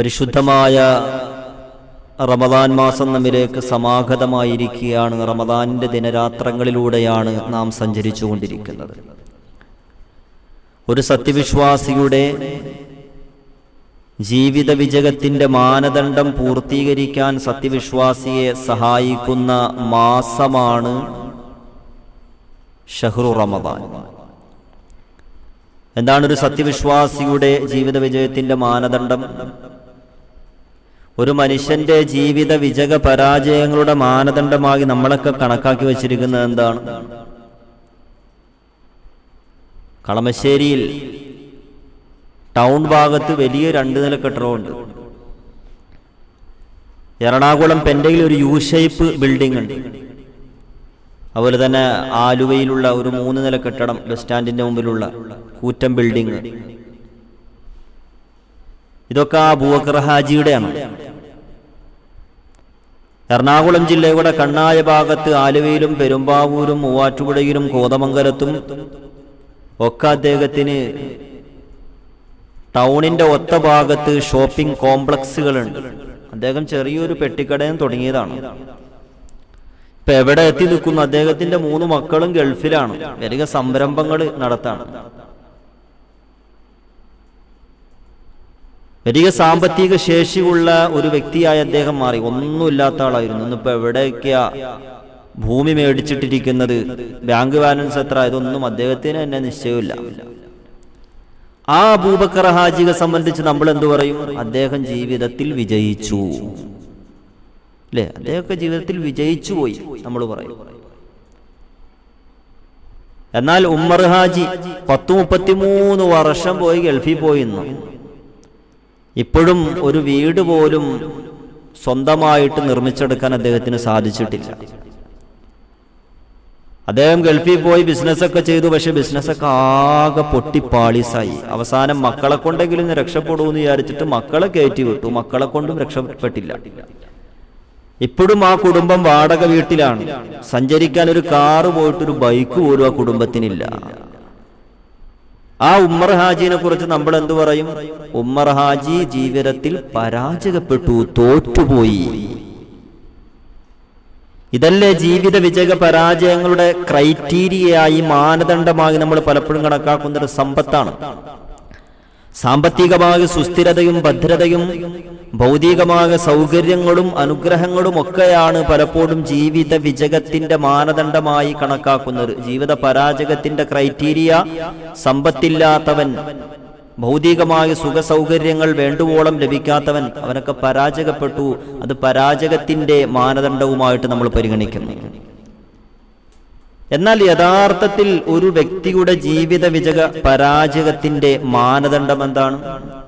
പരിശുദ്ധമായ റമദാൻ മാസം നമ്മിലേക്ക് സമാഗതമായിരിക്കുകയാണ്. റമദാനിന്റെ ദിനരാത്രങ്ങളിലൂടെയാണ് നാം സഞ്ചരിച്ചു കൊണ്ടിരിക്കുന്നത് ഒരു സത്യവിശ്വാസിയുടെ ജീവിത വിജയത്തിന്റെ മാനദണ്ഡം പൂർത്തീകരിക്കാൻ സത്യവിശ്വാസിയെ സഹായിക്കുന്ന മാസമാണ് ഷഹ്റു റമദാൻ. എന്താണ് ഒരു സത്യവിശ്വാസിയുടെ ജീവിത വിജയത്തിന്റെ മാനദണ്ഡം? ഒരു മനുഷ്യന്റെ ജീവിത വിജക പരാജയങ്ങളുടെ മാനദണ്ഡമായി നമ്മളൊക്കെ കണക്കാക്കി വച്ചിരിക്കുന്നത് എന്താണ്? കളമശ്ശേരിയിൽ ടൗൺ ഭാഗത്ത് വലിയ രണ്ട് നില കെട്ടിടമുണ്ട്. എറണാകുളം പെൻഡയിൽ ഒരു യു ഷേപ്പ് ബിൽഡിംഗ് ഉണ്ട്. അതുപോലെ തന്നെ ആലുവയിലുള്ള ഒരു മൂന്ന് നില കെട്ടിടം ബസ് സ്റ്റാൻഡിന്റെ മുമ്പിലുള്ള കൂറ്റം ബിൽഡിംഗ് ഇതൊക്കെ ആ ബൂവക്കർ ഹാജിയുടെയാണ്. എറണാകുളം ജില്ലയുടെ കണ്ണായ ഭാഗത്ത് ആലുവയിലും പെരുമ്പാവൂരും മൂവാറ്റുപുഴയിലും കോതമംഗലത്തും ഒക്കെ അദ്ദേഹത്തിന് ടൗണിന്റെ ഒത്ത ഭാഗത്ത് ഷോപ്പിംഗ് കോംപ്ലക്സുകളുണ്ട്. അദ്ദേഹം ചെറിയൊരു പെട്ടിക്കടയും തുടങ്ങിയതാണ്. ഇപ്പൊ എവിടെ എത്തി നിൽക്കുന്നു? അദ്ദേഹത്തിന്റെ മൂന്ന് മക്കളും ഗൾഫിലാണ്. വലിയ സംരംഭങ്ങൾ നടത്താണ്. വലിയ സാമ്പത്തിക ശേഷിയുള്ള ഒരു വ്യക്തിയായി അദ്ദേഹം മാറി. ഒന്നുമില്ലാത്ത ആളായിരുന്നു. ഇന്നിപ്പോ എവിടെയൊക്കെയാ ഭൂമി മേടിച്ചിട്ടിരിക്കുന്നത്? ബാങ്ക് ബാലൻസ് എത്ര? ഇതൊന്നും അദ്ദേഹത്തിന് തന്നെ നിശ്ചയമില്ല ആ അബൂബക്കർ ഹാജിയെ സംബന്ധിച്ച് നമ്മൾ എന്തു പറയും? അദ്ദേഹം ജീവിതത്തിൽ വിജയിച്ചു. അല്ലേ? അദ്ദേഹമൊക്കെ ജീവിതത്തിൽ വിജയിച്ചു പോയി നമ്മൾ പറയും. എന്നാൽ ഉമ്മർ ഹാജി പത്തു മുപ്പത്തിമൂന്ന് വർഷം പോയി ഗൾഫിൽ പോയിന്നു ഇപ്പോഴും ഒരു വീട് പോലും സ്വന്തമായിട്ട് നിർമ്മിച്ചെടുക്കാൻ അദ്ദേഹത്തിന് സാധിച്ചിട്ടില്ല. അദ്ദേഹം ഗൾഫിൽ പോയി ബിസിനസ്സൊക്കെ ചെയ്തു പക്ഷെ ബിസിനസ്സൊക്കെ ആകെ പൊട്ടിപ്പാളീസായി. അവസാനം മക്കളെ കൊണ്ടെങ്കിലും രക്ഷപ്പെടൂ എന്ന് വിചാരിച്ചിട്ട് മക്കളെ കയറ്റി വിട്ടു. മക്കളെ കൊണ്ടും രക്ഷപ്പെട്ടില്ല. ഇപ്പോഴും ആ കുടുംബം വാടക വീട്ടിലാണ്. സഞ്ചരിക്കാൻ ഒരു കാറ് പോയിട്ടൊരു ബൈക്ക് പോലും ആ കുടുംബത്തിനില്ല. ആ ഉമ്മർ ഹാജിനെ കുറിച്ച് നമ്മൾ എന്തു പറയും? ഉമ്മർ ഹാജി ജീവിതത്തിൽ പരാജയപ്പെട്ടു തോറ്റുപോയി. ഇതല്ലേ ജീവിത വിജയ പരാജയങ്ങളുടെ ക്രൈറ്റീരിയയായി മാനദണ്ഡമായി നമ്മൾ പലപ്പോഴും കണക്കാക്കുന്ന ഒരു സമ്പത്താണ്. സാമ്പത്തികമായ സുസ്ഥിരതയും ഭദ്രതയും ഭൗതികമായ സൗകര്യങ്ങളും അനുഗ്രഹങ്ങളും ഒക്കെയാണ് പലപ്പോഴും ജീവിത വിജയത്തിന്റെ മാനദണ്ഡമായി കണക്കാക്കുന്നത്. ജീവിത പരാജയത്തിന്റെ ക്രൈറ്റീരിയ സമ്പത്തില്ലാത്തവൻ ഭൗതികമായ സുഖ സൗകര്യങ്ങൾ വേണ്ടുവോളം ലഭിക്കാത്തവൻ അവനൊക്കെ പരാജയപ്പെട്ടു. അത് പരാജയത്തിന്റെ മാനദണ്ഡവുമായിട്ട് നമ്മൾ പരിഗണിക്കുന്നു. എന്നാൽ യഥാർത്ഥത്തിൽ ഒരു വ്യക്തിയുടെ ജീവിത വിജക പരാജയത്തിന്റെ മാനദണ്ഡം എന്താണ്?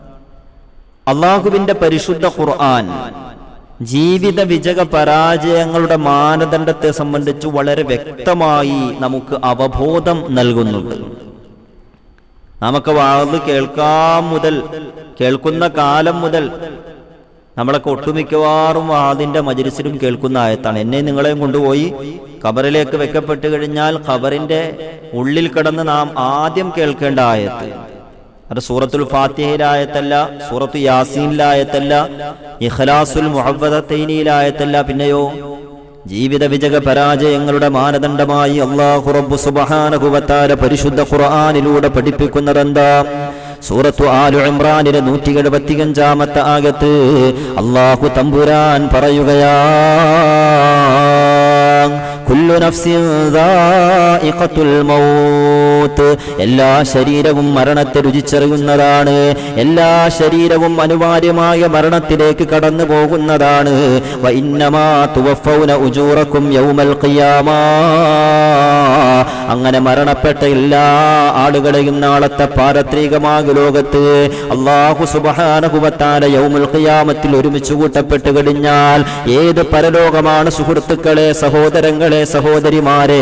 അള്ളാഹുവിന്റെ പരിശുദ്ധ ഖുർആൻ ജീവിത വിജക പരാജയങ്ങളുടെ മാനദണ്ഡത്തെ സംബന്ധിച്ച് വളരെ വ്യക്തമായി നമുക്ക് അവബോധം നൽകുന്നുണ്ട്. നമുക്ക് വാത് കേൾക്കാം മുതൽ കേൾക്കുന്ന കാലം മുതൽ നമ്മളൊക്കെ ഒട്ടുമിക്കവാറും വാതിന്റെ മജുരിസിലും കേൾക്കുന്ന ആയത്താണ്. എന്നെ നിങ്ങളെയും കൊണ്ടുപോയി ഖബറിലേക്ക് വെക്കപ്പെട്ടു കഴിഞ്ഞാൽ ഖബറിന്റെ ഉള്ളിൽ കിടന്ന് നാം ആദ്യം കേൾക്കേണ്ട ആയത്ത്. അത് സൂറത്തുൽ ഫാത്തിഹയിലായത്തല്ല സൂറത്തു യാസീനിലായത്തല്ല ഇഖ്ലാസുൽ മുഹബ്ബതൈനിയിലായത്തല്ല പിന്നെയോ? ജീവിത വിജക പരാജയങ്ങളുടെ മാനദണ്ഡമായി അള്ളാഹു റബ്ബു സുബ്ഹാനഹു പരിശുദ്ധ ഖുർആനിലൂടെ പഠിപ്പിക്കുന്നതെന്താ? സൂറത്തു ആലു ഇമ്രാനിലെ നൂറ്റി എഴുപത്തിയഞ്ചാമത്തെ ആകത്ത് അള്ളാഹു തമ്പുരാൻ പറയുകയാ കുല്ലു മൗത്ത് എല്ലാ ശരീരവും മരണത്തെ രുചിച്ചറിയുന്നതാണ്. എല്ലാ ശരീരവും അനിവാര്യമായ മരണത്തിലേക്ക് കടന്നു പോകുന്നതാണ്. ഉജൂറക്കും യൗമൽ ഖിയാമാ. അങ്ങനെ മരണപ്പെട്ട എല്ലാ ആളുകളെയും നാളത്തെ പാരത്രികമാക ലോകത്ത് അള്ളാഹു സുബഹാനഹുവത്താല യൗമുൽ ഖിയാമത്തിൽ ഒരുമിച്ച് കൂട്ടപ്പെട്ട് കഴിഞ്ഞാൽ ഏത് പരലോകമാണ് സുഹൃത്തുക്കളെ സഹോദരങ്ങളെ സഹോദരിമാരെ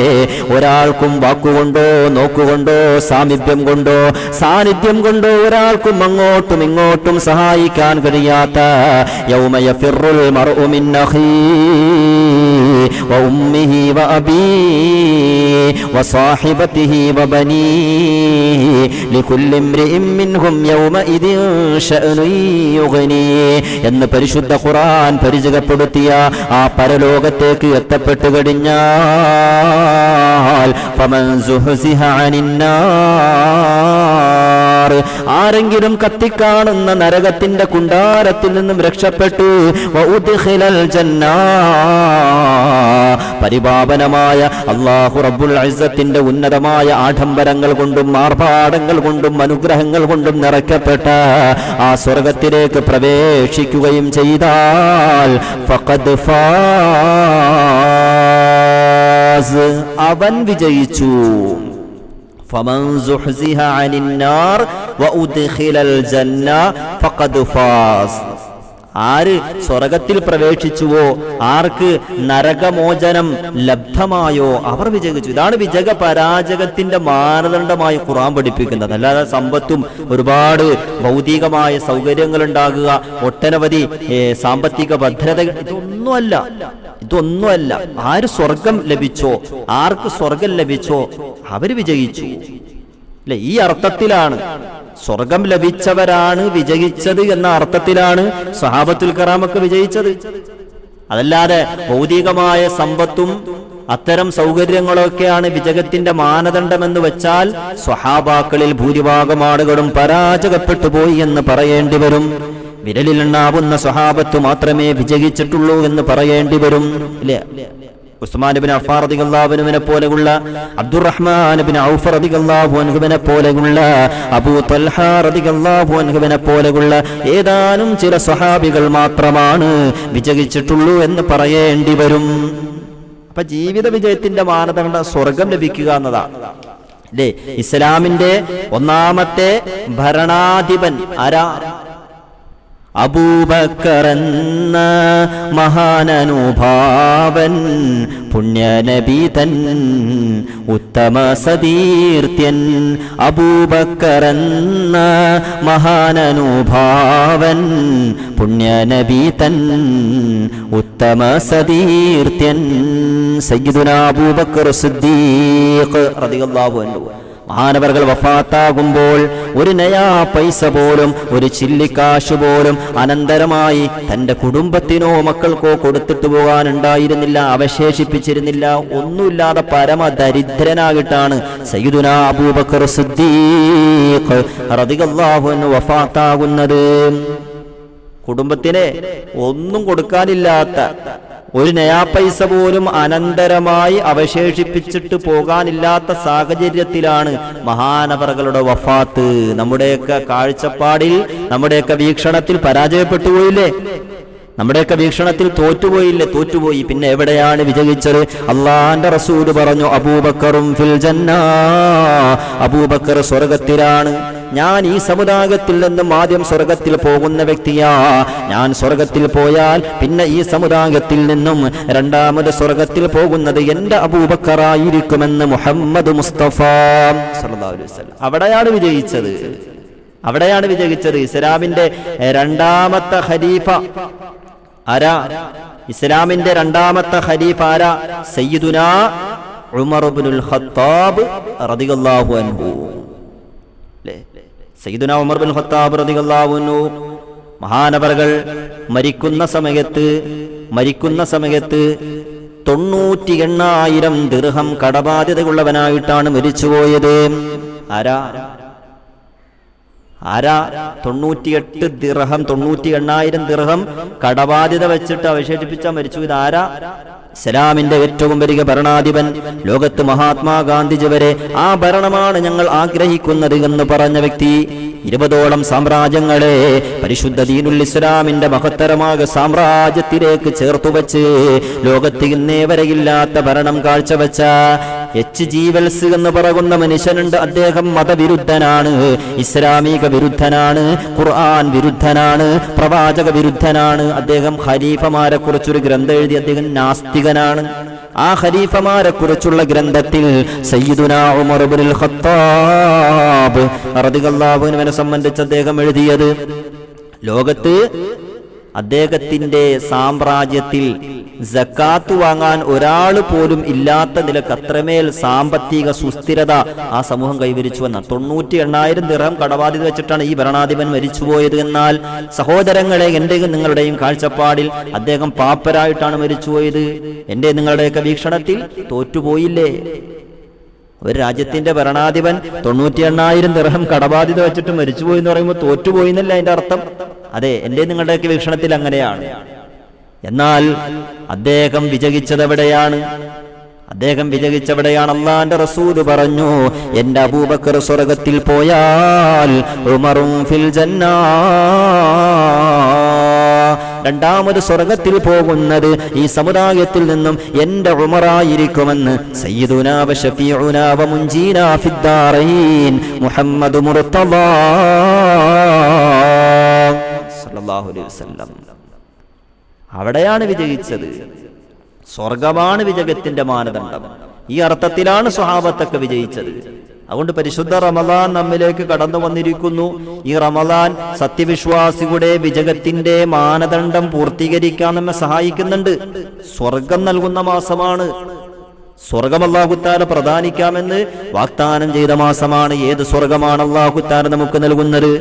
ഒരാൾക്കും വാക്കുകൊണ്ടോ നോക്കുകൊണ്ടോ സാമീപ്യം കൊണ്ടോ സാന്നിധ്യം കൊണ്ടോ ഒരാൾക്കും അങ്ങോട്ടും ഇങ്ങോട്ടും സഹായിക്കാൻ കഴിയാത്ത യൗമയ ഫിറുൽ മർഉ മിൻ അഖീ وأمه وأبيه وصاحبته وبنيه لكل امرئ منهم يومئذ شأن يغنيه എന്ന് പരിശുദ്ധ ഖുർആൻ പരിചയപ്പെടുത്തിയ ആ പരലോകത്തേക്ക് എത്തപ്പെട്ടു കഴിഞ്ഞാൽ ഫമൻ സുഹ്സിഹ അനിന്നാർ ആരെങ്കിലും കത്തിക്കാണുന്ന നരകത്തിന്റെ കുണ്ടാരത്തിൽ നിന്നും രക്ഷപ്പെട്ടു. പരിപാപനമായ അള്ളാഹു റബ്ബുൽ ഇസ്സത്തിന്റെ ഉന്നതമായ ആഡംബരങ്ങൾ കൊണ്ടും ആർഭാടങ്ങൾ കൊണ്ടും അനുഗ്രഹങ്ങൾ കൊണ്ടും നിറയ്ക്കപ്പെട്ട ആ സ്വർഗത്തിലേക്ക് പ്രവേശിക്കുകയും ചെയ്താൽ ഫഖദ് അവൻ വിജയിച്ചു. فمن زحزح عن النار وأدخل الجنة فقد فاز. ആര് സ്വർഗത്തിൽ പ്രവേശിച്ചുവോ? ആർക്ക് നരകമോചനം ലബ്ധമായോ? അവർ വിജയിച്ചു. ഇതാണ് വിജയ പരാജകത്തിന്റെ മാനദണ്ഡമായി ഖുറാൻ പഠിപ്പിക്കുന്നത്. അല്ലാതെ സമ്പത്തും ഒരുപാട് ഭൗതികമായ സൗകര്യങ്ങൾ ഉണ്ടാകുക ഒട്ടനവധി സാമ്പത്തിക ഭദ്രത ഇതൊന്നുമല്ല. ഇതൊന്നുമല്ല. ആര് സ്വർഗം ലഭിച്ചോ? ആർക്ക് സ്വർഗം ലഭിച്ചോ? അവർ വിജയിച്ചു. അല്ലെ ഈ അർത്ഥത്തിലാണ്. സ്വർഗം ലഭിച്ചവരാണ് വിജയിച്ചത് എന്ന അർത്ഥത്തിലാണ് സഹാബത്തുൽ കറാമൊക്കെ വിജയിച്ചത്. അതല്ലാതെ ഭൗതികമായ സമ്പത്തും അത്തരം സൗകര്യങ്ങളൊക്കെയാണ് വിജയത്തിന്റെ മാനദണ്ഡമെന്ന് വെച്ചാൽ സ്വഹാബാക്കളിൽ ഭൂരിഭാഗം ആളുകളും പരാജയപ്പെട്ടു പോയി എന്ന് പറയേണ്ടി വരും. വിരലിലുണ്ടാവുന്ന സ്വഹാബത്ത് മാത്രമേ വിജയിച്ചിട്ടുള്ളൂ എന്ന് പറയേണ്ടി വരും. ഇല്ലേ? പോലെയുള്ള പോലെയുള്ള അബൂ പോലെയുള്ള ഏതാനും ചില സ്വഹാബികൾ മാത്രമാണ് വിജയിച്ചിട്ടുള്ളൂ എന്ന് പറയേണ്ടി വരും. അപ്പൊ ജീവിത വിജയത്തിന്റെ മാനദണ്ഡം സ്വർഗം ലഭിക്കുക എന്നതാണ് ഇസ്ലാമിന്റെ ഒന്നാമത്തെ ഭരണാധിപൻ ആരാ? അബൂബക്കർ മഹാനനുഭാവൻ മഹാനനുഭാവൻ പുണ്യനബീതൻ ഉത്തമ സതീർത്യൻ അബൂബക്കറന്ന മഹാനനുഭാവൻ മഹാനനുഭാവൻ പുണ്യനബീതൻ ഉത്തമ സതീർത്യൻ സയ്യിദുന അബൂബക്കർ സിദ്ദീഖ് റളിയല്ലാഹു അൻഹു. മഹാനവറുകൾ വഫാത്താകുമ്പോൾ ഒരു നയാ പൈസ പോലും ഒരു ചില്ലിക്കാശ് പോലും അനന്തരമായി തന്റെ കുടുംബത്തിനോ മക്കൾക്കോ കൊടുത്തിട്ട് പോകാനുണ്ടായിരുന്നില്ല അവശേഷിപ്പിച്ചിരുന്നില്ല ഒന്നുമില്ലാതെ പരമദരിദ്രനായിട്ടാണ് സയ്യിദുന അബൂബക്കർ സിദ്ദീഖ് അൻഹു വഫാത്താകുന്നത്. കുടുംബത്തിന് ഒന്നും കൊടുക്കാനില്ലാത്ത ഒരു നയാ പൈസ പോലും അനന്തരമായി അവശേഷിപ്പിച്ചിട്ട് പോകാനില്ലാത്ത സാഹചര്യത്തിലാണ് മഹാനവറുകളുടെ വഫാത്ത്. നമ്മുടെയൊക്കെ കാഴ്ചപ്പാടിൽ നമ്മുടെയൊക്കെ വീക്ഷണത്തിൽ പരാജയപ്പെട്ടു പോയില്ലേ നമ്മുടെയൊക്കെ വീക്ഷണത്തിൽ തോറ്റുപോയില്ലേ? തോറ്റുപോയി. പിന്നെ എവിടെയാണ് വിജയിച്ചത്? അള്ളാന്റെ റസൂൽ പറഞ്ഞു അബൂബക്കറും ഫിൽ അബൂബക്കർ സ്വർഗത്തിലാണ്. ഞാൻ ഈ സമുദായത്തിൽ നിന്നും ആദ്യം സ്വർഗത്തിൽ പോകുന്ന വ്യക്തിയാ. ഞാൻ സ്വർഗത്തിൽ പോയാൽ പിന്നെ ഈ സമുദായത്തിൽ നിന്നും രണ്ടാമത് സ്വർഗത്തിൽ പോകുന്നത് എന്റെ അബൂബക്കറായിരിക്കുമെന്ന് മുഹമ്മദ് മുസ്തഫ അവിടെയാണ് വിജയിച്ചത്. അവിടെയാണ് വിജയിച്ചത്. ഇസ്ലാമിന്റെ രണ്ടാമത്തെ ഖലീഫ ആരാ? ഇസ്ലാമിന്റെ രണ്ടാമത്തെ ഖലീഫ ആരാ? സയ്യിദുന ഉമർ ഖത്താബ് റളിയല്ലാഹു അൻഹു. അല്ലേ? സയ്യിദുന ഉമർ ബിൻ ഖത്താബ് അൻഹു. മഹാനവറുകൾ മരിക്കുന്ന സമയത്ത് മരിക്കുന്ന സമയത്ത് തൊണ്ണൂറ്റി എണ്ണായിരം ദീർഘം കടബാധ്യതയുള്ളവനായിട്ടാണ് മരിച്ചുപോയത്. ആരാ? ആരാ? തൊണ്ണൂറ്റിയെട്ട് ദിർഹം തൊണ്ണൂറ്റി എണ്ണായിരം ദിർഹം കടബാധ്യത വെച്ചിട്ട് അവശേഷിപ്പിച്ച മരിച്ചു. ഇത് ആരാ ഇസ്ലാമിന്റെ ഏറ്റവും വലിയ ഭരണാധിപൻ ലോകത്ത് മഹാത്മാഗാന്ധിജി വരെ ആ ഭരണമാണ് ഞങ്ങൾ ആഗ്രഹിക്കുന്നത് എന്ന് പറഞ്ഞ വ്യക്തി ഇരുപതോളം സാമ്രാജ്യങ്ങളെ പരിശുദ്ധ ദീനുൽ ഇസ്ലാമിന്റെ മഹത്തരമായ സാമ്രാജ്യത്തിലേക്ക് ചേർത്തുവച്ച് ലോകത്ത് ഇന്നേ വരെയില്ലാത്ത ഭരണം കാഴ്ചവെച്ച എച്ച് ജീവൽസ് എന്ന് പറയുന്ന മനുഷ്യനുണ്ട്. അദ്ദേഹം മതവിരുദ്ധനാണ് ഇസ്ലാമിക വിരുദ്ധനാണ് ഖുർആൻ വിരുദ്ധനാണ് പ്രവാചക വിരുദ്ധനാണ്. അദ്ദേഹം ഖലീഫമാരെ കുറിച്ചൊരു ഗ്രന്ഥം എഴുതി അദ്ദേഹം നാസ്തികനാണ്. ആ ഖലീഫമാരെ കുറിച്ചുള്ള ഗ്രന്ഥത്തിൽ ഖത്താബ് സംബന്ധിച്ച് അദ്ദേഹം എഴുതിയത് ലോകത്ത് അദ്ദേഹത്തിന്റെ സാമ്രാജ്യത്തിൽ ജക്കാത്ത് വാങ്ങാൻ ഒരാൾ പോലും ഇല്ലാത്ത നിലയ്ക്ക് അത്രമേൽ സാമ്പത്തിക സുസ്ഥിരത ആ സമൂഹം കൈവരിച്ചു എന്ന തൊണ്ണൂറ്റി എണ്ണായിരം ദിർഹം കടബാധ്യത വെച്ചിട്ടാണ് ഈ ഭരണാധിപൻ മരിച്ചുപോയത് എന്നാൽ സഹോദരങ്ങളെ എന്റെയും നിങ്ങളുടെയും കാഴ്ചപ്പാടിൽ അദ്ദേഹം പാപ്പരായിട്ടാണ് മരിച്ചുപോയത് എന്റെ നിങ്ങളുടെയൊക്കെ വീക്ഷണത്തിൽ തോറ്റുപോയില്ലേ? ഒരു രാജ്യത്തിന്റെ ഭരണാധിപൻ തൊണ്ണൂറ്റി എണ്ണായിരം ദിർഹം കടബാധ്യത വെച്ചിട്ട് മരിച്ചുപോയി എന്ന് പറയുമ്പോൾ തോറ്റുപോയി എന്നല്ല അതിന്റെ അർത്ഥം. അതെ എന്റെ നിങ്ങളുടെയൊക്കെ വീക്ഷണത്തിൽ അങ്ങനെയാണ്. എന്നാൽ അദ്ദേഹം വിജയിച്ചത് എവിടെയാണ് അദ്ദേഹം വിജയിച്ചവിടെയാണ്? അള്ളാന്റെ റസൂൽ പറഞ്ഞു എന്റെ അബൂബക്കർ സ്വർഗത്തിൽ പോയാൽ ഉമറും ഫിൽ രണ്ടാമത് സ്വർഗത്തിൽ പോകുന്നത് ഈ സമുദായത്തിൽ നിന്നും എന്റെ ഉമറായിരിക്കുമെന്ന് സയ്യിദുനാ വ ശഫീഉനാ വ മുൻജീനാ ഫിദ്ദാറൈൻ മുഹമ്മദ് മുർത്തള സല്ലല്ലാഹു അലൈഹി അവിടെയാണ് വിജയിച്ചത്. സ്വർഗമാണ് വിജയത്തിന്റെ മാനദണ്ഡം. ഈ അർത്ഥത്തിലാണ് സ്വഹാബത്തൊക്കെ വിജയിച്ചത്. അതുകൊണ്ട് പരിശുദ്ധ റമദാൻ നമ്മിലേക്ക് കടന്നു വന്നിരിക്കുന്നു. ഈ റമദാൻ സത്യവിശ്വാസിയുടെ വിജയത്തിന്റെ മാനദണ്ഡം പൂർത്തീകരിക്കാൻ നമ്മെ സഹായിക്കുന്നുണ്ട്. സ്വർഗം നൽകുന്ന മാസമാണ്. സ്വർഗം അള്ളാഹുത്താല പ്രധാനിക്കാമെന്ന് വാഗ്ദാനം ചെയ്ത മാസമാണ്. ഏത് സ്വർഗമാണ് അള്ളാഹുത്താല നമുക്ക് നൽകുന്നത്?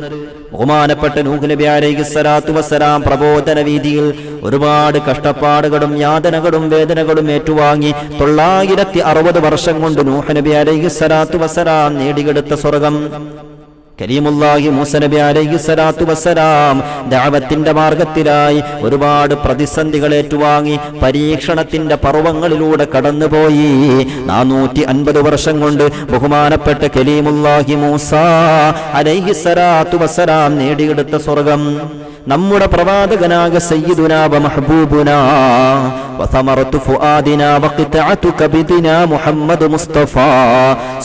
ബഹുമാനപ്പെട്ട നൂഹ് നബി അലൈഹി സ്വലാത്തു വസ്സലാം പ്രബോധന വീതിയിൽ ഒരുപാട് കഷ്ടപ്പാടുകളും യാതനകളും വേദനകളും ഏറ്റുവാങ്ങി തൊള്ളായിരത്തി അറുപത് വർഷം കൊണ്ട് നൂഹ് നബി അലൈഹി സ്വലാത്തു വസ്സലാം നേടിയെടുത്ത സ്വർഗം. കരീമുല്ലാഹി മൂസ നബി അലൈഹി സ്വലാത്തു വസ്സലാം ദഅവത്തിന്റെ മാർഗത്തിലായി ഒരുപാട് പ്രതിസന്ധികൾ ഏറ്റുവാങ്ങി പരീക്ഷണത്തിന്റെ പർവങ്ങളിലൂടെ കടന്നുപോയി. നാനൂറ്റി അൻപത് വർഷം കൊണ്ട് ബഹുമാനപ്പെട്ട കലീമുല്ലാഹി മൂസ അലൈഹി സ്വലാത്തു വസ്സലാം നേടിയെടുത്ത സ്വർഗം. നമ്മുടെ പ്രവാചകനാക വ മഹബൂബുനാ. ഫുആദിനാ വഖിതഅതു കബിദിനാ മുഹമ്മദ് മുസ്തഫ.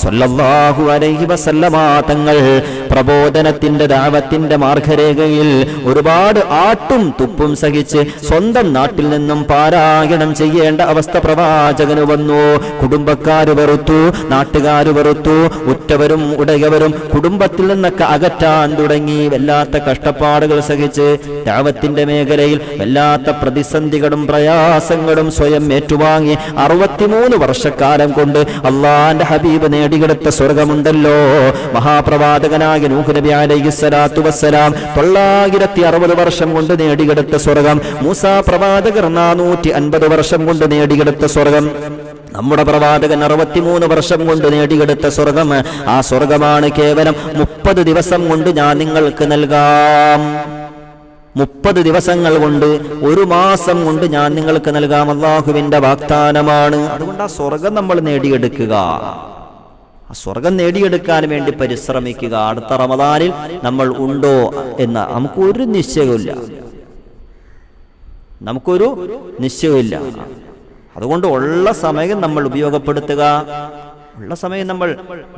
സല്ലല്ലാഹു അലൈഹി വസല്ലമ. തങ്ങൾ പ്രബോധനത്തിന്റെ ദാവത്തിന്റെ മാർഗരേഖയിൽ ഒരുപാട് ആട്ടും തുപ്പും സഹിച്ച് സ്വന്തം നാട്ടിൽ നിന്നും പാരായണം ചെയ്യേണ്ട അവസ്ഥ പ്രവാചകന് വന്നു. കുടുംബക്കാര് വെറുത്തു നാട്ടുകാര് വെറുത്തു ഉറ്റവരും ഉടയവരും കുടുംബത്തിൽ നിന്നൊക്കെ അകറ്റാൻ തുടങ്ങി. വല്ലാത്ത കഷ്ടപ്പാടുകൾ സഹിച്ച് ദാവത്തിന്റെ മേഖലയിൽ വല്ലാത്ത പ്രതിസന്ധികളും പ്രയാസങ്ങളും സ്വയം ഏറ്റുവാങ്ങി അറുപത്തിമൂന്ന് വർഷക്കാലം കൊണ്ട് അള്ളാന്റെ ഹബീബ് നേടിയെടുത്ത സ്വർഗമുണ്ടല്ലോ. മഹാപ്രവാചകനായ നൂഹ് നബി അലൈഹി സ്വലാത്തു വസ്സലാം തൊള്ളായിരത്തി അറുപത് വർഷം കൊണ്ട് നേടിയെടുത്ത സ്വർഗം മൂസ പ്രവാചകർ നാനൂറ്റി അൻപത് വർഷം കൊണ്ട് നേടിയെടുത്ത സ്വർഗം നമ്മുടെ പ്രവാചകൻ അറുപത്തിമൂന്ന് വർഷം കൊണ്ട് നേടിയെടുത്ത സ്വർഗം. ആ സ്വർഗമാണ് കേവലം മുപ്പത് ദിവസം കൊണ്ട് ഞാൻ നിങ്ങൾക്ക് നൽകാം. മുപ്പത് ദിവസങ്ങൾ കൊണ്ട് ഒരു മാസം കൊണ്ട് ഞാൻ നിങ്ങൾക്ക് നൽകാം അള്ളാഹുവിന്റെ വാഗ്ദാനമാണ്. അതുകൊണ്ട് ആ സ്വർഗം നമ്മൾ നേടിയെടുക്കുക. ആ സ്വർഗം നേടിയെടുക്കാൻ വേണ്ടി പരിശ്രമിക്കുക. അടുത്ത റമദാനിൽ നമ്മൾ ഉണ്ടോ എന്ന് നമുക്ക് ഒരു നിശ്ചയമില്ല നമുക്കൊരു നിശ്ചയമില്ല അതുകൊണ്ട് ഉള്ള സമയം നമ്മൾ ഉപയോഗപ്പെടുത്തുക. ഉള്ള സമയം നമ്മൾ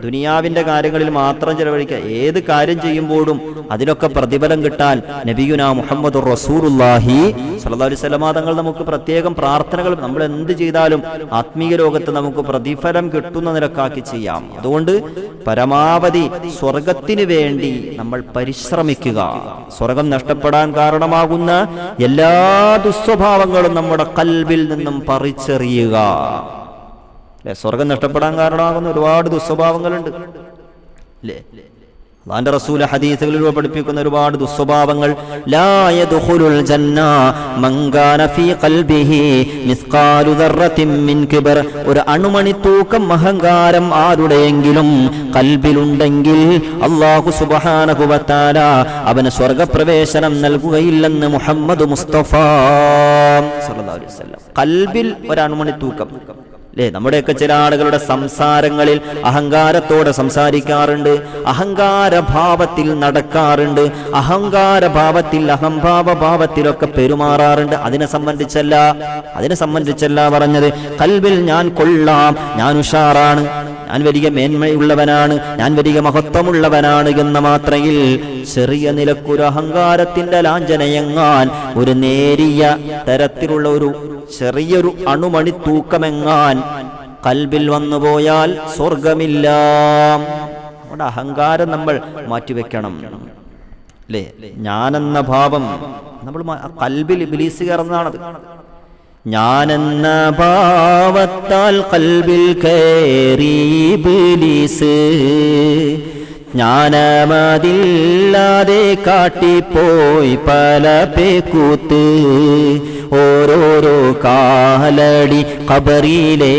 ദുനിയാവിന്റെ കാര്യങ്ങളിൽ മാത്രം ചെലവഴിക്കുക. ഏത് കാര്യം ചെയ്യുമ്പോഴും അതിനൊക്കെ പ്രതിഫലം കിട്ടാൻ നബിയുന മുഹമ്മദ് റസൂറുല്ലാഹി വസല്ലമ തങ്ങൾ നമുക്ക് പ്രത്യേകം പ്രാർത്ഥനകൾ നമ്മൾ എന്ത് ചെയ്താലും ആത്മീയ ലോകത്ത് നമുക്ക് പ്രതിഫലം കിട്ടുന്ന നിരക്കാക്കി ചെയ്യാം. അതുകൊണ്ട് പരമാവധി സ്വർഗത്തിന് വേണ്ടി നമ്മൾ പരിശ്രമിക്കുക. സ്വർഗം നഷ്ടപ്പെടാൻ കാരണമാകുന്ന എല്ലാ ദുസ്വഭാവങ്ങളും നമ്മുടെ കൽവിൽ നിന്നും പറിച്ചെറിയുക. അല്ലെ? സ്വർഗം നഷ്ടപ്പെടാൻ കാരണമാകുന്ന ഒരുപാട് ദുസ്വഭാവങ്ങളുണ്ട്. അല്ലേ? അള്ളാന്റെ റസൂല ഹദീസുകളിലൂടെ പഠിപ്പിക്കുന്ന ഒരുപാട് ദുസ്വഭാവങ്ങൾ. ഒരു അണുമണി തൂക്കം അഹങ്കാരം ആരുടെയെങ്കിലും കൽബിലുണ്ടെങ്കിൽ വ തആല അവന് സ്വർഗപ്രവേശനം നൽകുകയില്ലെന്ന് മുഹമ്മദ് മുസ്തഫ കൽബിൽ ഒരു അണുമണി തൂക്കം അല്ലേ നമ്മുടെയൊക്കെ ചില ആളുകളുടെ സംസാരങ്ങളിൽ അഹങ്കാരത്തോടെ സംസാരിക്കാറുണ്ട് അഹങ്കാരഭാവത്തിൽ നടക്കാറുണ്ട് അഹങ്കാരഭാവത്തിൽ അഹംഭാവ ഭാവത്തിലൊക്കെ പെരുമാറാറുണ്ട്. അതിനെ സംബന്ധിച്ചല്ല അതിനെ സംബന്ധിച്ചല്ല പറഞ്ഞത് കൽവിൽ ഞാൻ കൊള്ളാം ഞാൻ ഉഷാറാണ്. ഞാൻ വലിയ മേന്മയുള്ളവനാണ് ഞാൻ വലിയ മഹത്വമുള്ളവനാണ് എന്ന മാത്രയിൽ ചെറിയ നിലക്കൊരു അഹങ്കാരത്തിന്റെ ലാഞ്ചനയെങ്ങാൻ ഒരു നേരിയ തരത്തിലുള്ള ഒരു ചെറിയൊരു അണുമണി തൂക്കമെങ്ങാൻ കൽബിൽ വന്നുപോയാൽ സ്വർഗമില്ല നമ്മുടെ അഹങ്കാരം നമ്മൾ മാറ്റിവെക്കണം. അല്ലേ ഞാനെന്ന ഭാവം നമ്മൾ കൽബിൽ ബിലീസ് കയറുന്നതാണത്. ഞാനെന്ന ഭാവത്താൽ കൽബിൽ കയറി ഇബ്ലീസ് ജ്ഞാനമതില്ലാതെ കാട്ടിപ്പോയി പല പേക്കൂത്ത് ഓരോരോ കാലടി കബറിയിലെ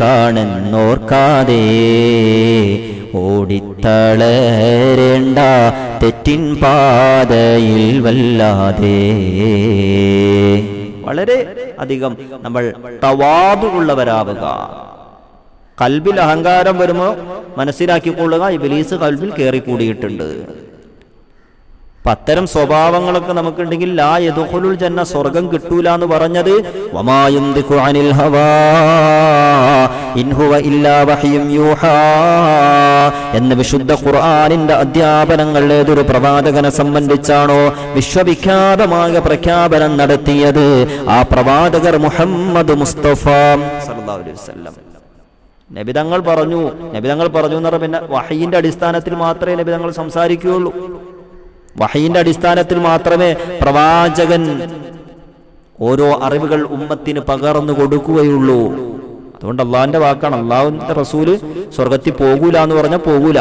കാണുന്നോർക്കാതെ ഓടിത്തളരേണ്ട തെറ്റിൻ പാതയിൽ വല്ലാതെ വളരെ അധികം നമ്മൾ തവാതുള്ളവരാവുക കൽബിൽ അഹങ്കാരം വരുമ്പോൾ മനസ്സിലാക്കിക്കൊള്ളുക ഇബിലീസ് കൽബിൽ കയറിക്കൂടിയിട്ടുണ്ട് അപ്പൊ അത്തരം സ്വഭാവങ്ങളൊക്കെ നമുക്കുണ്ടെങ്കിൽ ലാ യദുഖുലുൽ ജന്ന സ്വർഗം കിട്ടൂല എന്ന് പറഞ്ഞത് വമായുന്തിഖു അനിൽ ഹവാ ഇല്ലാ യൂഹാ എന്ന വിശുദ്ധ ഖുർആാനിന്റെ അധ്യാപനങ്ങൾ ഏതൊരു പ്രവാചകനെ സംബന്ധിച്ചാണോ വിശ്വവിഖ്യാതമായ പ്രഖ്യാപനം നടത്തിയത്? ആ പ്രവാചകർ മുഹമ്മദ് മുസ്തഫ നബിതങ്ങൾ പറഞ്ഞു നബിതങ്ങൾ പറഞ്ഞു എന്ന് പറഞ്ഞാൽ പിന്നെ വഹയിന്റെ അടിസ്ഥാനത്തിൽ മാത്രമേ നബിതങ്ങൾ സംസാരിക്കുകയുള്ളൂ. വഹയിന്റെ അടിസ്ഥാനത്തിൽ മാത്രമേ പ്രവാചകൻ ഓരോ അറിവുകൾ ഉമ്മത്തിന് പകർന്നു കൊടുക്കുകയുള്ളൂ. അതുകൊണ്ട് അള്ളാഹിന്റെ വാക്കാണ്. അള്ളാഹുവിന്റെ റസൂൽ സ്വർഗത്തിൽ പോകൂല എന്ന് പറഞ്ഞാൽ പോകൂല.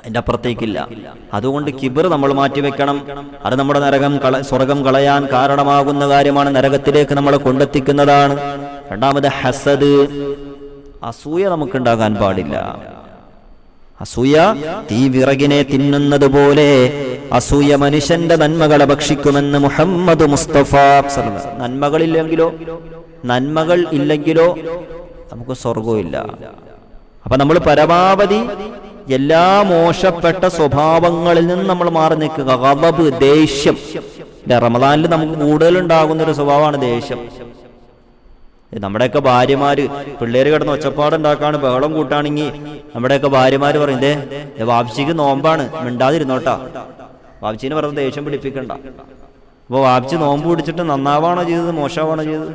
അതിന്റെ അപ്പുറത്തേക്കില്ല. അതുകൊണ്ട് കിബർ നമ്മൾ മാറ്റിവെക്കണം അത് നമ്മുടെ നരകം കള സ്വർഗം കളയാൻ കാരണമാകുന്ന കാര്യമാണ് നരകത്തിലേക്ക് നമ്മളെ കൊണ്ടെത്തിക്കുന്നതാണ്. രണ്ടാമത് ഹസദ്. അസൂയ നമുക്കുണ്ടാകാൻ പാടില്ല. അസൂയ തീ വിറകിനെ തിന്നുന്നത് പോലെ അസൂയ മനുഷ്യന്റെ നന്മകളെ ഭക്ഷിക്കുമെന്ന് മുഹമ്മദ് മുസ്തഫ നന്മകളില്ലെങ്കിലോ? നന്മകൾ ഇല്ലെങ്കിലോ നമുക്ക് സ്വർഗമില്ല അപ്പൊ നമ്മൾ പരമാവധി എല്ലാ മോശപ്പെട്ട സ്വഭാവങ്ങളിൽ നിന്ന് നമ്മൾ മാറി നിൽക്കുക. ഗളബ് ദേഷ്യം. റമദാനിൽ നമുക്ക് കൂടുതൽ ഉണ്ടാകുന്ന ഒരു സ്വഭാവമാണ് ദേഷ്യം. നമ്മുടെയൊക്കെ ഭാര്യമാര് പിള്ളേര് കിടന്ന് ഒച്ചപ്പാടുണ്ടാക്കാണ് ബഹളം കൂട്ടാണെങ്കിൽ നമ്മുടെയൊക്കെ ഭാര്യമാര് പറയും ദേ ദേ വാപ്ചിക്ക് നോമ്പാണ് മിണ്ടാതിരുന്നോട്ടാ. വാപ്സിന് പറഞ്ഞ ദേഷ്യം പിടിപ്പിക്കണ്ട. അപ്പോൾ വാപ്സി നോമ്പ് പിടിച്ചിട്ട് നന്നാവാണോ ചെയ്തത് മോശമാണോ ചെയ്തത്?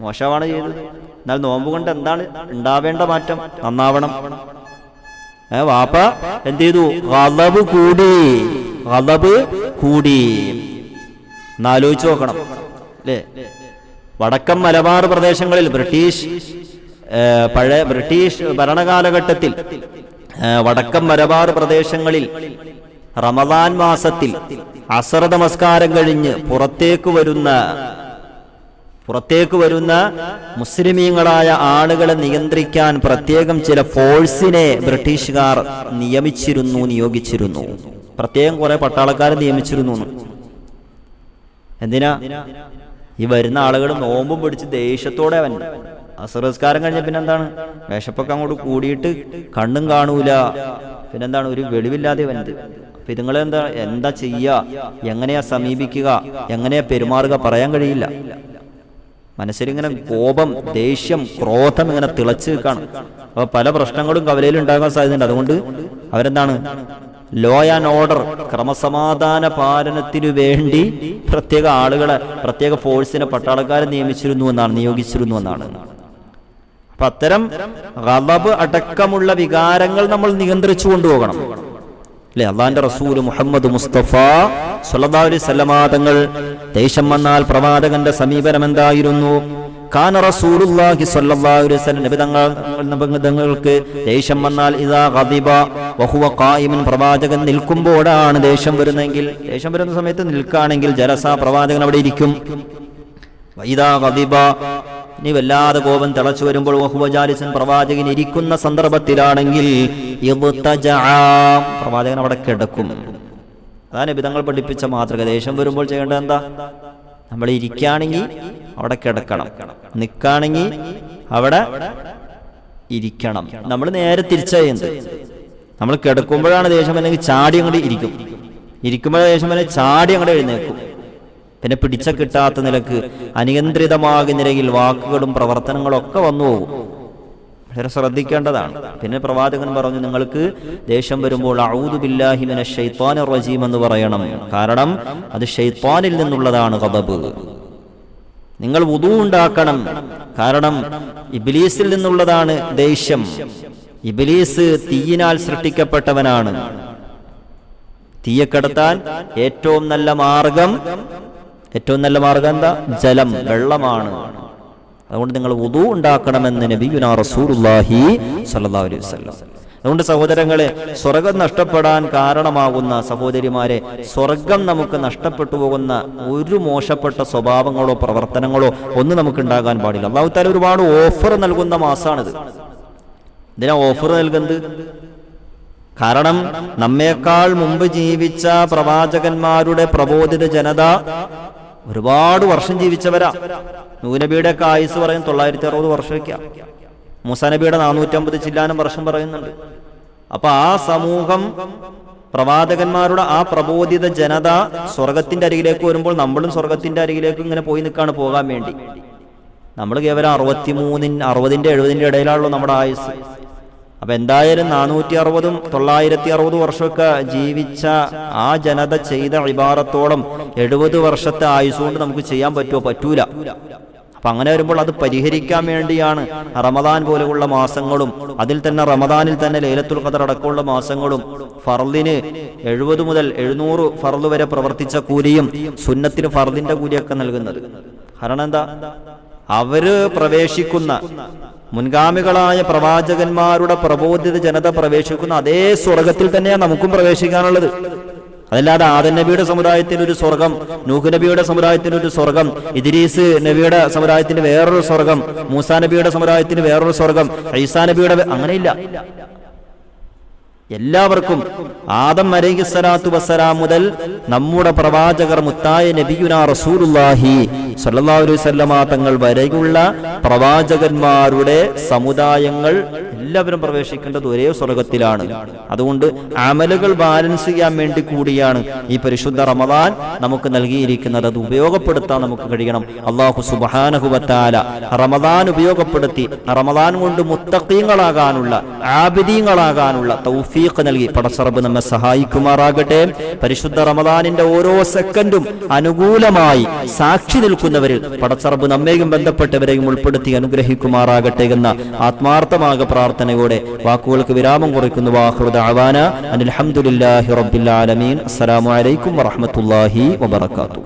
മോശമാണോ ചെയ്തത്. എന്നാൽ നോമ്പ് കൊണ്ട് എന്താണ് ഉണ്ടാവേണ്ട മാറ്റം? നന്നാവണം. ഏ വാപ്പ എന്ത് ചെയ്തു? വളവ് കൂടി. വളവ് കൂടി. എന്നാലോചിച്ച് നോക്കണം. അല്ലേ? വടക്കൻ മലബാർ പ്രദേശങ്ങളിൽ ബ്രിട്ടീഷ് പഴയ ബ്രിട്ടീഷ് ഭരണകാലഘട്ടത്തിൽ വടക്കം മലബാർ പ്രദേശങ്ങളിൽ റമദാൻ മാസത്തിൽ അസറ നമസ്കാരം കഴിഞ്ഞ് പുറത്തേക്ക് വരുന്ന പുറത്തേക്ക് വരുന്ന മുസ്ലിമീങ്ങളായ ആളുകളെ നിയന്ത്രിക്കാൻ പ്രത്യേകം ചില ഫോഴ്സിനെ ബ്രിട്ടീഷുകാർ നിയമിച്ചിരുന്നു നിയോഗിച്ചിരുന്നു. പ്രത്യേകം കുറെ പട്ടാളക്കാരെ നിയമിച്ചിരുന്നു എന്തിനാ? ഈ വരുന്ന ആളുകൾ നോമ്പും പിടിച്ച് ദേഷ്യത്തോടെ അവൻ. അസുരസ്കാരം കഴിഞ്ഞ പിന്നെന്താണ്? വിശപ്പൊക്കെ അങ്ങോട്ട് കൂടിയിട്ട് കണ്ണും കാണൂല. പിന്നെന്താണ്? ഒരു വെളിവില്ലാതെ വന്നത് അപ്പൊ ഇതുങ്ങളെ എന്താ എന്താ ചെയ്യുക എങ്ങനെയാ സമീപിക്കുക? എങ്ങനെയാ പെരുമാറുക? പറയാൻ കഴിയില്ല. മനസ്സിലിങ്ങനെ കോപം ദേഷ്യം ക്രോധം ഇങ്ങനെ തിളച്ച് നിൽക്കാണ്. അപ്പൊ പല പ്രശ്നങ്ങളും കവലയിൽ ഉണ്ടാകാൻ സാധ്യതയുണ്ട്. അതുകൊണ്ട് അവരെന്താണ്? ലോ ആൻഡ് ഓർഡർ ക്രമസമാധാന പാലനത്തിനു വേണ്ടി പ്രത്യേക ആളുകളെ പ്രത്യേക ഫോഴ്സിനെ പട്ടാളക്കാരെ നിയമിച്ചിരുന്നു എന്നാണ് നിയോഗിച്ചിരുന്നു എന്നാണ്. അപ്പൊ അത്തരം ഗളബ് അടക്കമുള്ള വികാരങ്ങൾ നമ്മൾ നിയന്ത്രിച്ചു കൊണ്ടുപോകണം. അല്ലെ? അള്ളാന്റെ റസൂൽ മുഹമ്മദ് മുസ്തഫ സല്ലല്ലാഹു അലൈഹി വസല്ലമ തങ്ങൾ ദേഷ്യം വന്നാൽ പ്രവാചകന്റെ സമീപനം എന്തായിരുന്നു? കാന റസൂലുള്ളാഹി സ്വല്ലല്ലാഹു അലൈഹി വസല്ലം നബി തങ്ങൾ തങ്ങൾക്ക് ദേഷ്യം വന്നാൽ ഇദാ ഗദിബ വഹുവ ഖായിമൻ പ്രവാചകൻ നിൽക്കുമ്പോഴാണ് ദേഷ്യം വരുന്നെങ്കിൽ ദേഷ്യം വരുന്ന സമയത്ത് നിൽക്കുകയാണെങ്കിൽ ജലസ പ്രവാചകൻ അവിടെ ഇരിക്കും. വൈദാ ഗദിബ ഇനി വല്ലാതെ കോപം തിളച്ചു വരുമ്പോൾ വഹുവജാലിസൻ പ്രവാചകൻ ഇരിക്കുന്ന സന്ദർഭത്തിലാണെങ്കിൽ പ്രവാചകൻ അവിടെ കിടക്കും. അതാണ് വിധങ്ങൾ പഠിപ്പിച്ച മാതൃക. ദേഷ്യം വരുമ്പോൾ ചെയ്യേണ്ടത് എന്താ? നമ്മൾ ഇരിക്കുകയാണെങ്കിൽ അവിടെ കിടക്കണം. നിൽക്കുകയാണെങ്കിൽ അവിടെ ഇരിക്കണം. നമ്മൾ നേരെ തിരിച്ചറിയുന്നത്. നമ്മൾ കിടക്കുമ്പോഴാണ് ദേഷ്യം അല്ലെങ്കിൽ ചാടി അങ്ങോട്ട് ഇരിക്കും. ഇരിക്കുമ്പോഴേ ദേഷ്യം അല്ലെങ്കിൽ ചാടി അങ്ങോട്ട് എഴുന്നേക്കും പിന്നെ പിടിച്ച കിട്ടാത്ത നിലയ്ക്ക് അനിയന്ത്രിതമാകുന്ന നിലയിൽ വാക്കുകളും പ്രവർത്തനങ്ങളും ഒക്കെ വന്നു പോകും. വളരെ ശ്രദ്ധിക്കേണ്ടതാണ്. പിന്നെ പ്രവാചകൻ പറഞ്ഞു നിങ്ങൾക്ക് ദേഷ്യം വരുമ്പോൾ റജീം എന്ന് പറയണം. കാരണം അത് ഷെയ്ത്വാനിൽ നിന്നുള്ളതാണ് കഥബ് നിങ്ങൾ ഉതു ഉണ്ടാക്കണം. കാരണം ഇബിലീസിൽ നിന്നുള്ളതാണ് ദേഷ്യം. ഇബിലീസ് തീയിനാൽ സൃഷ്ടിക്കപ്പെട്ടവനാണ്. തീയെ കടത്താൻ ഏറ്റവും നല്ല മാർഗം ഏറ്റവും നല്ല മാർഗം എന്താ? ജലം വെള്ളമാണ്. അതുകൊണ്ട് നിങ്ങൾ ഉദു ഉണ്ടാക്കണമെന്ന് നബിയുന റസൂലുള്ളാഹി സല്ലാ അലൈഹി അതുകൊണ്ട് സഹോദരങ്ങളെ സ്വർഗം നഷ്ടപ്പെടാൻ കാരണമാകുന്ന സഹോദരിമാരെ സ്വർഗം നമുക്ക് നഷ്ടപ്പെട്ടു പോകുന്ന ഒരു മോശപ്പെട്ട സ്വഭാവങ്ങളോ പ്രവർത്തനങ്ങളോ ഒന്നും നമുക്ക് ഉണ്ടാകാൻ പാടില്ല. അള്ളാഹു ഒരുപാട് ഓഫർ നൽകുന്ന മാസമാണിത് ഇതിനാ ഓഫർ നൽകുന്നത്? കാരണം നമ്മേക്കാൾ മുമ്പ് ജീവിച്ച പ്രവാചകന്മാരുടെ പ്രബോധിത ജനത ഒരുപാട് വർഷം ജീവിച്ചവരാ. നൂനബിയുടെ ഒക്കെ ആയുസ് പറയും തൊള്ളായിരത്തി അറുപത് വർഷമൊക്കെയാ. മുസാനബിയുടെ നാനൂറ്റമ്പത് ചില്ലാനം വർഷം പറയുന്നുണ്ട്. അപ്പൊ ആ സമൂഹം പ്രവാചകന്മാരുടെ ആ പ്രബോധിത ജനത സ്വർഗത്തിന്റെ അരികിലേക്ക് വരുമ്പോൾ നമ്മളും സ്വർഗത്തിന്റെ അരികിലേക്ക് ഇങ്ങനെ പോയി നിൽക്കാണ് പോകാൻ വേണ്ടി. നമ്മൾ കേവലം അറുപത്തിമൂന്നിന് അറുപതിന്റെ എഴുപതിന്റെ ഇടയിലാണല്ലോ നമ്മുടെ ആയുസ്. അപ്പൊ എന്തായാലും നാനൂറ്റി അറുപതും തൊള്ളായിരത്തി അറുപത് വർഷമൊക്കെ ജീവിച്ച ആ ജനത ചെയ്ത ഇബാറത്തോളം എഴുപത് വർഷത്തെ ആയുസ് കൊണ്ട് നമുക്ക് ചെയ്യാൻ പറ്റുമോ? പറ്റൂല. അപ്പൊ അങ്ങനെ വരുമ്പോൾ അത് പരിഹരിക്കാൻ വേണ്ടിയാണ് റമദാൻ പോലെയുള്ള മാസങ്ങളും അതിൽ തന്നെ റമദാനിൽ തന്നെ ലേലത്തുൽ ഖദർ അടക്കമുള്ള മാസങ്ങളും ഫർദിന് എഴുപത് മുതൽ എഴുന്നൂറ് ഫർദ് വരെ പ്രവർത്തിച്ച കൂലിയും സുന്നത്തിന് ഫർദിന്റെ കൂലിയൊക്കെ നൽകുന്നത്. കാരണം എന്താ? അവർ പ്രവേശിക്കുന്ന മുൻഗാമികളായ പ്രവാചകന്മാരുടെ പ്രബോധിത ജനത പ്രവേശിക്കുന്ന അതേ സ്വർഗത്തിൽ തന്നെയാണ് നമുക്കും പ്രവേശിക്കാനുള്ളത്. അതല്ലാതെ ആദൻ നബിയുടെ സമുദായത്തിന് ഒരു സ്വർഗം നൂഹ് നബിയുടെ സമുദായത്തിന് ഒരു സ്വർഗം ഇദ്രീസ് നബിയുടെ സമുദായത്തിന് വേറൊരു സ്വർഗം മൂസാ നബിയുടെ സമുദായത്തിന് വേറൊരു സ്വർഗം ഐസാ നബിയുടെ അങ്ങനെയില്ല. എല്ലാവർക്കും ആദം അലൈഹി സ്വലാത്തു വസ്സലാം മുതൽ നമ്മുടെ പ്രവാചകർ മുത്തായ നബിയുന റസൂലുള്ളാഹി സല്ലല്ലാഹു അലൈഹി വസല്ലമ തങ്ങൾ വരെയുള്ള പ്രവാചകന്മാരുടെ സമുദായങ്ങൾ എല്ലാവരും പ്രവേശിക്കേണ്ടത് ഒരേ സ്വർഗത്തിലാണ്. അതുകൊണ്ട് അമലുകൾ ബാലൻസ് ചെയ്യാൻ വേണ്ടി കൂടിയാണ് ഈ പരിശുദ്ധ റമദാൻ നമുക്ക് നൽകിയിരിക്കുന്നത്. അത് ഉപയോഗപ്പെടുത്താൻ നമുക്ക് കഴിയണം. അള്ളാഹു സുബാനഹുബത്താല റമദാൻ ഉപയോഗപ്പെടുത്തി റമദാൻ കൊണ്ട് മുത്തക്കീങ്ങളാകാനുള്ള ആബിദീങ്ങളാകാനുള്ള തൗഫീഖ് നൽകി പടസറബ് നമ്മെ സഹായിക്കുമാറാകട്ടെ. പരിശുദ്ധ റമദാനിന്റെ ഓരോ സെക്കൻഡും അനുകൂലമായി സാക്ഷി നിൽക്കുന്നവരിൽ പടസറബ് നമ്മയും ബന്ധപ്പെട്ടവരെയും ഉൾപ്പെടുത്തി അനുഗ്രഹിക്കുമാറാകട്ടെ എന്ന ആത്മാർത്ഥമായ പ്രാർത്ഥനയോടെ വാക്കുകൾക്ക് വിരാമം കുറിക്കുന്നു. വാഹൃദ അവാന അനിൽഹമുല്ലാഹി റബ്ബിൽ ആലമീൻ. അസ്സലാമു അലൈക്കും വറഹ്മത്തുള്ളാഹി വബറകാതുഹു.